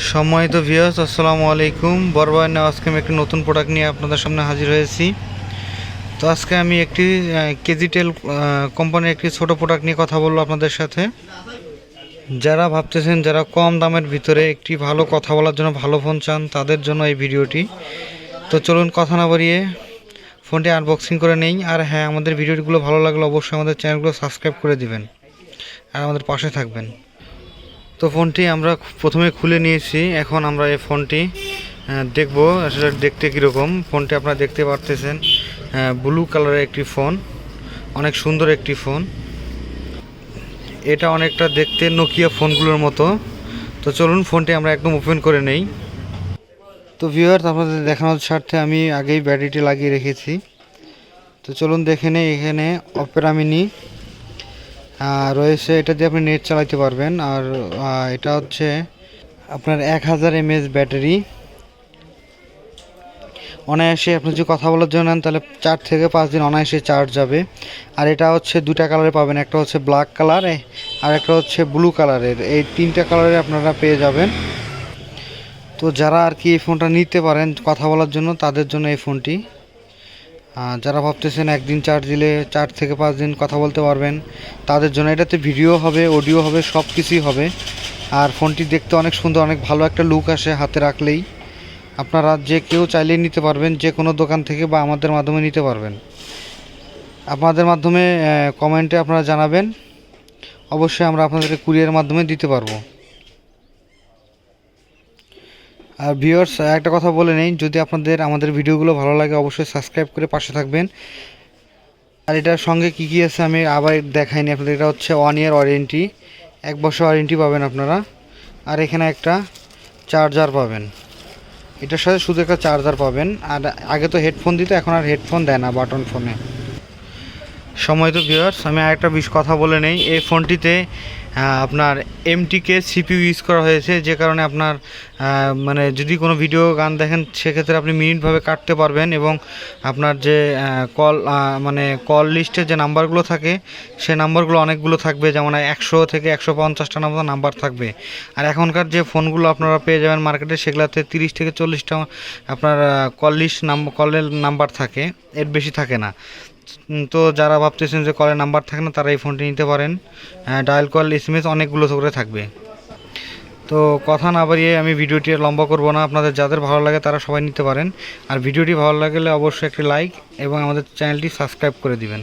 সম্মানিত ভিউয়ার্স আসসালামু আলাইকুম। বরবায়নে আজকে আমি একটি নতুন প্রোডাক্ট নিয়ে আপনাদের সামনে হাজির হয়েছি। তো আজকে আমি একটি কেজিটেল কোম্পানির একটি ছোট প্রোডাক্ট নিয়ে কথা বলব আপনাদের সাথে। যারা ভাবতেছেন যারা কম দামের ভিতরে একটি ভালো কথা বলার জন্য ভালো ফোন চান, তাদের জন্য এই ভিডিওটি। তো চলুন কথা না বাড়িয়ে ফোনটি আনবক্সিং করে নেই। আর হ্যাঁ আমাদের ভিডিওগুলো ভালো লাগলে অবশ্যই আমাদের চ্যানেলগুলো সাবস্ক্রাইব করে দিবেন। আর আমাদের পাশে থাকবেন। তো ফোনটি আমরা প্রথমে খুলে নিয়েছি, এখন আমরা এই ফোনটি দেখব আসলে দেখতে কীরকম। ফোনটি আপনারা দেখতে পারতেছেন ব্লু কালারের একটি ফোন, অনেক সুন্দর একটি ফোন। এটা অনেকটা দেখতে নোকিয়া ফোনগুলোর মতো। তো চলুন ফোনটি আমরা একদম ওপেন করে নেই। তো ভিউয়ার্স আপনাদের দেখানোর স্বার্থে আমি আগেই ব্যাটারিটি লাগিয়ে রেখেছি। তো চলুন দেখে নেই এখানে অপেরা মিনি আর রয়েছে এটা দিয়ে আপনি নেট চালাতে পারবেন। আর এটা হচ্ছে আপনার এক হাজার এমএএস ব্যাটারি। অনায়াসে আপনি যদি কথা বলার জন্য নেন, তাহলে চার থেকে পাঁচ দিন অনায়াসে চার্জ যাবে। আর এটা হচ্ছে দুটা কালারে পাবেন, একটা হচ্ছে ব্ল্যাক কালার আর একটা হচ্ছে ব্লু কালারের এই তিনটা কালারে আপনারা পেয়ে যাবেন। তো যারা আর কি এই ফোনটা নিতে পারেন কথা বলার জন্য, তাদের জন্য এই ফোনটি যারা ভাবতেছেন একদিন চার্জ দিলে চার থেকে পাঁচ দিন কথা বলতে পারবেন, তাদের জন্য এটাতে ভিডিও হবে, অডিও হবে, সব কিছুই হবে। আর ফোনটি দেখতে অনেক সুন্দর, অনেক ভালো একটা লুক আসে হাতে রাখলেই। আপনারা যে কেউ চাইলেই নিতে পারবেন, যে কোনো দোকান থেকে বা আমাদের মাধ্যমে নিতে পারবেন। আপনাদের মাধ্যমে কমেন্টে আপনারা জানাবেন। অবশ্যই আমরা আপনাদেরকে কুরিয়ার মাধ্যমে দিতে পারব। আর ভিউয়ার্স, একটা কথা বলে নেই, যদি আপনাদের আমাদের ভিডিওগুলো ভালো লাগে, অবশ্যই সাবস্ক্রাইব করে পাশে থাকবেন। আর এটার সঙ্গে কি কি আছে আমি আবার দেখাইনি আপনাদের, এটা হচ্ছে ওয়ান ইয়ার ওয়ারেন্টি এক বছর ওয়ারেন্টি পাবেন আপনারা। আর এখানে একটা চার্জার পাবেন। এটার সাথে শুধু একটা চার্জার পাবেন। আর আগে তো হেডফোন দিত, এখন আর হেডফোন দেয় না বাটন ফোনে সময় তো ভিউয়ার্স আমি আরেকটা বিশ কথা বলে নেই। এই ফোনটিতে আপনার এমটিকে সিপিউ ইউজ করা হয়েছে, যে কারণে আপনার মানে যদি কোনো ভিডিও গান দেখেন, সেক্ষেত্রে আপনি মিনিটভাবে কাটতে পারবেন এবং আপনার যে কল মানে কল লিস্টে যে নাম্বারগুলো থাকে, সে নাম্বারগুলো অনেকগুলো থাকবে। যেমন একশো থেকে একশো পঞ্চাশটা মতো নাম্বার থাকবে। আর এখনকার যে ফোনগুলো আপনারা পেয়ে যাবেন মার্কেটে সেগুলোতে তিরিশ থেকে চল্লিশটা, আপনার কল লিস্ট নাম্বার কলের নাম্বার থাকে। এর বেশি থাকে না। তো যারা ভাবতেছেন যে কলের নাম্বার থাকে না, তারা এই ফোনটি নিতে পারেন। Dial call S M S অনেকগুলো করে থাকবে। তো কথা না বাড়িয়ে আমি ভিডিওটি লম্বা করব না। আপনাদের যাদের ভালো লাগে, তারা সবাই নিতে পারেন। আর ভিডিওটি ভালো লাগলে অবশ্যই একটি লাইক এবং আমাদের চ্যানেলটি সাবস্ক্রাইব করে দিবেন।